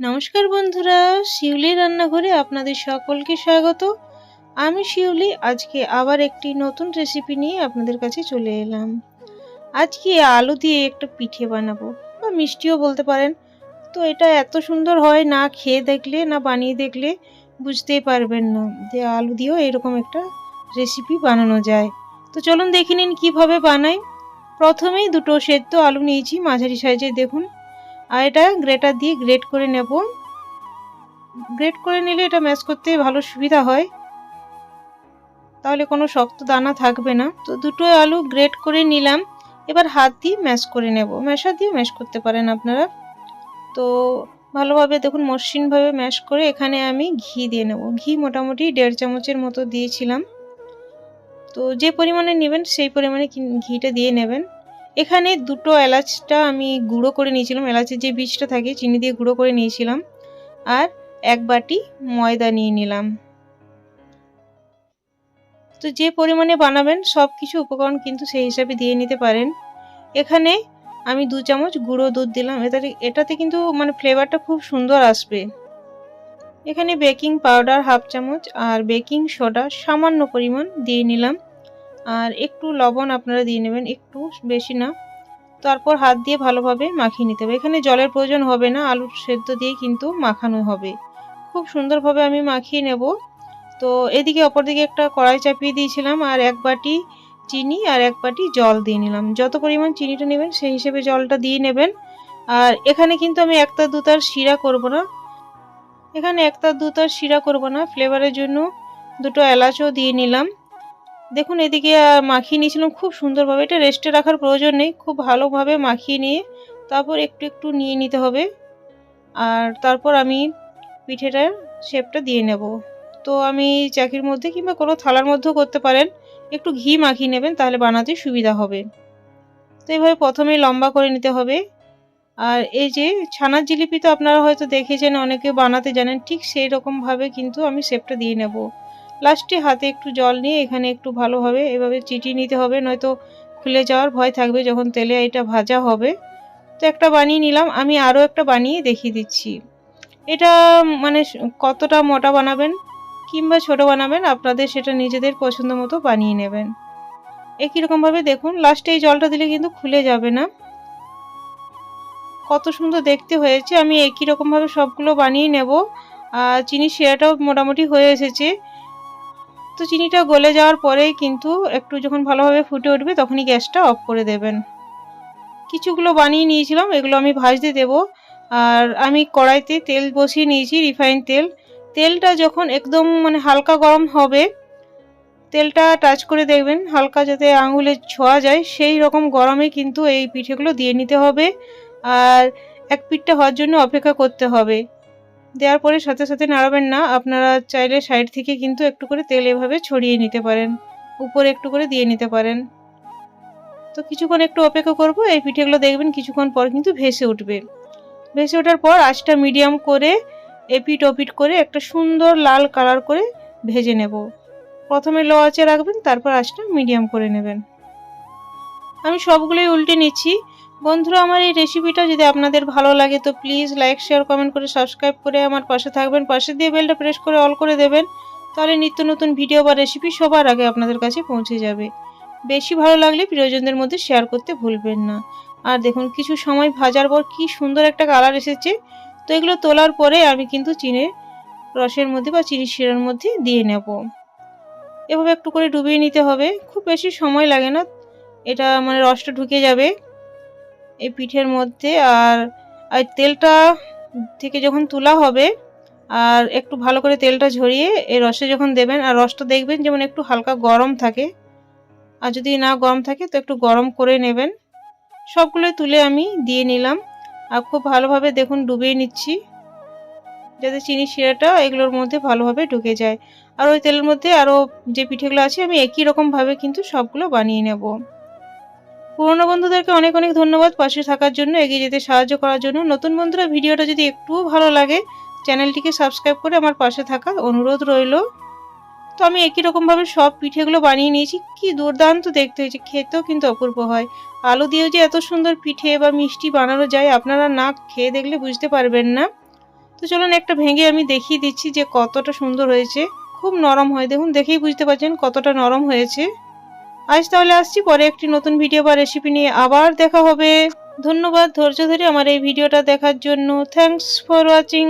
নমস্কার বন্ধুরা, শিউলি রান্নাঘরে আপনাদের সকলকে স্বাগত। আমি শিউলি, আজকে আবার একটি নতুন রেসিপি নিয়ে আপনাদের কাছে চলে এলাম। আজকে আলু দিয়ে একটা পিঠে বানাবো, বা মিষ্টিও বলতে পারেন। তো এটা এত সুন্দর হয়, না খেয়ে দেখলে, না বানিয়ে দেখলে বুঝতেই পারবেন না যে আলু দিয়েও এরকম একটা রেসিপি বানানো যায়। তো চলুন দেখে নিন কীভাবে বানাই। প্রথমেই দুটো সেদ্ধ আলু নিয়েছি, মাঝারি সাইজে দেখুন। আর এটা গ্রেটার দিয়ে গ্রেট করে নেব। গ্রেট করে নিলে এটা ম্যাশ করতে ভালো সুবিধা হয়। তাহলে কোনো শক্ত দানা থাকবে না। তো দুটো আলু গ্রেট করে নিলাম। এবার হাত দিয়ে ম্যাশ করে নেব। ম্যাশার দিয়ে ম্যাশ করতে পারেন আপনারা। তো ভালোভাবে দেখুন মসৃণভাবে ম্যাশ করে এখানে আমি ঘি দিয়ে নেব। ঘি মোটামুটি দেড় চামচের মতো দিয়েছিলাম। তো যে পরিমাণে নেবেন সেই পরিমাণে ঘিটা দিয়ে নেবেন। এখানে দুটো এলাচটা আমি গুঁড়ো করে নিয়েছিলাম, এলাচের যে বীজটা থাকে চিনি দিয়ে গুঁড়ো করে নিয়েছিলাম। আর এক বাটি ময়দা নিয়ে নিলাম। তো যে পরিমাণে বানাবেন সব কিছু উপকরণ কিন্তু সেই হিসাবে দিয়ে নিতে পারেন। এখানে আমি দু চামচ গুঁড়ো দুধ দিলাম, এটাতে এটাতে কিন্তু মানে ফ্লেভারটা খুব সুন্দর আসবে। এখানে বেকিং পাউডার হাফ চামচ আর বেকিং সোডা সামান্য পরিমাণ দিয়ে নিলাম। আর একটু লবণ আপনারা দিয়ে নেবেন, একটু বেশি না। তারপর হাত দিয়ে ভালোভাবে মাখিয়ে নিতে হবে। এখানে জলের প্রয়োজন হবে না আলুর সেদ্ধ দিয়ে কিন্তু মাখানো হবে। খুব সুন্দরভাবে আমি মাখিয়ে নেব। তো এদিকে অপরদিকে একটা কড়াই চাপিয়ে দিয়েছিলাম আর এক বাটি চিনি আর এক বাটি জল দিয়ে নিলাম। যত পরিমাণ চিনিটা নেবেন, সেই হিসেবে জলটা দিয়ে নেবেন। আর এখানে কিন্তু আমি একটা দুতার শিরা করব না। এখানে একটা দুতার শিরা করব না। ফ্লেভারের জন্য দুটো এলাচও দিয়ে নিলাম। দেখুন, এদিকে মাখিয়ে নিয়েছিলাম খুব সুন্দরভাবে। এটা রেস্টে রাখার প্রয়োজন নেই, খুব ভালোভাবে মাখিয়ে নিয়ে তারপর একটু একটু নিয়ে নিতে হবে। আর তারপর আমি পিঠেটার শেপটা দিয়ে নেব। তো আমি চাকির মধ্যে কিংবা কোনো থালার মধ্যেও করতে পারেন। একটু ঘি মাখিয়ে নেবেন, তাহলে বানাতে সুবিধা হবে। তো এইভাবে প্রথমে লম্বা করে নিতে হবে। আর এই যে ছানার জিলিপি তো আপনারা হয়তো দেখেছেন, অনেকে বানাতে জানেন, ঠিক সেই রকমভাবে কিন্তু আমি শেপটা দিয়ে নেব। লাস্টে হাতে একটু জল নিয়ে এখানে একটু ভালোভাবে এভাবে চিটিয়ে নিতে হবে, নয়তো খুলে যাওয়ার ভয় থাকবে যখন তেলে এটা ভাজা হবে। তো একটা বানিয়ে নিলাম, আমি আরও একটা বানিয়ে দেখিয়ে দিচ্ছি। এটা মানে কতটা মোটা বানাবেন কিংবা ছোট বানাবেন, আপনাদের সেটা নিজেদের পছন্দ মতো বানিয়ে নেবেন। একই রকমভাবে দেখুন, লাস্টে এই জলটা দিলে কিন্তু খুলে যাবে না। কত সুন্দর দেখতে হয়েছে, আমি একই রকমভাবে সবগুলো বানিয়ে নেব। আর চিনি শিরাটাও মোটামুটি হয়ে এসেছে। তো চিনিটা গলে যাওয়ার পরেই কিন্তু একটু যখন ভালোভাবে ফুটে উঠবে তখনই গ্যাসটা অফ করে দেবেন। কিছুগুলো বানিয়ে নিয়েছিলাম, এগুলো আমি ভাজতে দেব। আর আমি কড়াইতে তেল বসিয়ে নিয়েছি রিফাইন তেল। তেলটা যখন একদম মানে হালকা গরম হবে, তেলটা টাচ করে দেখবেন, হালকা যাতে আঙুলে ছোঁয়া যায়, সেই রকম গরমে কিন্তু এই পিঠেগুলো দিয়ে নিতে হবে। আর এক পিঠটা হওয়ার জন্য অপেক্ষা করতে হবে। দেওয়ার পরে সাথে সাথে নাড়াবেন না, আপনারা চাইলে সাইড থেকে কিন্তু একটু করে তেল এভাবে ছড়িয়ে নিতে পারেন, উপরে একটু করে দিয়ে নিতে পারেন। তো কিছুক্ষণ একটু অপেক্ষা করব, এই পিঠেগুলো দেখবেন কিছুক্ষণ পর কিন্তু ভেসে উঠবে। ভেসে ওঠার পর আঁচটা মিডিয়াম করে এপিট ওপিট করে একটা সুন্দর লাল কালার করে ভেজে নেব। প্রথমে লো আঁচে রাখবেন, তারপর আঁচটা মিডিয়াম করে নেবেন। আমি সবগুলোই উল্টে নিচ্ছি। বন্ধুরা, আমার এই রেসিপিটা যদি আপনাদের ভালো লাগে, তো প্লিজ লাইক শেয়ার কমেন্ট করে সাবস্ক্রাইব করে আমার পাশে থাকবেন। পাশে দিয়ে বেলটা প্রেস করে অল করে দেবেন, তাহলে নিত্য নতুন ভিডিও বা রেসিপি সবার আগে আপনাদের কাছে পৌঁছে যাবে। বেশি ভালো লাগলে প্রিয়জনদের মধ্যে শেয়ার করতে ভুলবেন না। আর দেখুন, কিছু সময় ভাজার পর কি সুন্দর একটা কালার এসেছে। তো এগুলো তোলার পরে আমি কিন্তু চিনের রসের মধ্যে বা চিনি শিরার মধ্যে দিয়ে নেব। এভাবে একটু করে ডুবিয়ে নিতে হবে। খুব বেশি সময় লাগে না। এটা মানে রসটা ঢুকে যাবে। এই পিঠের মধ্যে আর আর তেলটা থেকে যখন তোলা হবে, আর একটু ভালো করে তেলটা ঝরিয়ে এই রসে যখন দেবেন, আর রসটা দেখবেন যেমন একটু হালকা গরম থাকে, আর যদি না গরম থাকে তো একটু গরম করে নেবেন। সবগুলো তুলে আমি দিয়ে নিলাম। আর খুব ভালোভাবে দেখুন ডুবিয়ে নিচ্ছি, যাতে চিনি শিরাটা এগুলোর মধ্যে ভালোভাবে ঢুকে যায়। আর ওই তেলের মধ্যে আরও যে পিঠেগুলো আছে, আমি একই রকমভাবে কিন্তু সবগুলো বানিয়ে নেব। পুরনো বন্ধুদেরকে অনেক অনেক ধন্যবাদ পাশে থাকার জন্য, এগিয়ে যেতে সাহায্য করার জন্য। নতুন বন্ধুরা, ভিডিওটা যদি একটুও ভালো লাগে, চ্যানেলটিকে সাবস্ক্রাইব করে আমার পাশে থাকার অনুরোধ রইল। তো আমি একই রকমভাবে সব পিঠেগুলো বানিয়ে নিয়েছি। কি দুর্দান্ত দেখতে হয়েছে, খেতেও কিন্তু অপূর্ব হয়। আলু দিয়েও যে এত সুন্দর পিঠে বা মিষ্টি বানানো যায়, আপনারা না খেয়ে দেখলে বুঝতে পারবেন না। তো চলুন একটা ভেঙে আমি দেখিয়ে দিচ্ছি যে কতটা সুন্দর হয়েছে। খুব নরম হয়, দেখুন, দেখেই বুঝতে পারছেন কতটা নরম হয়েছে। আজ তাহলে আসছি, পরে একটি নতুন ভিডিও বা রেসিপি নিয়ে আবার দেখা হবে। ধন্যবাদ ধৈর্য ধরে আমার এই ভিডিওটা দেখার জন্য। Thanks for watching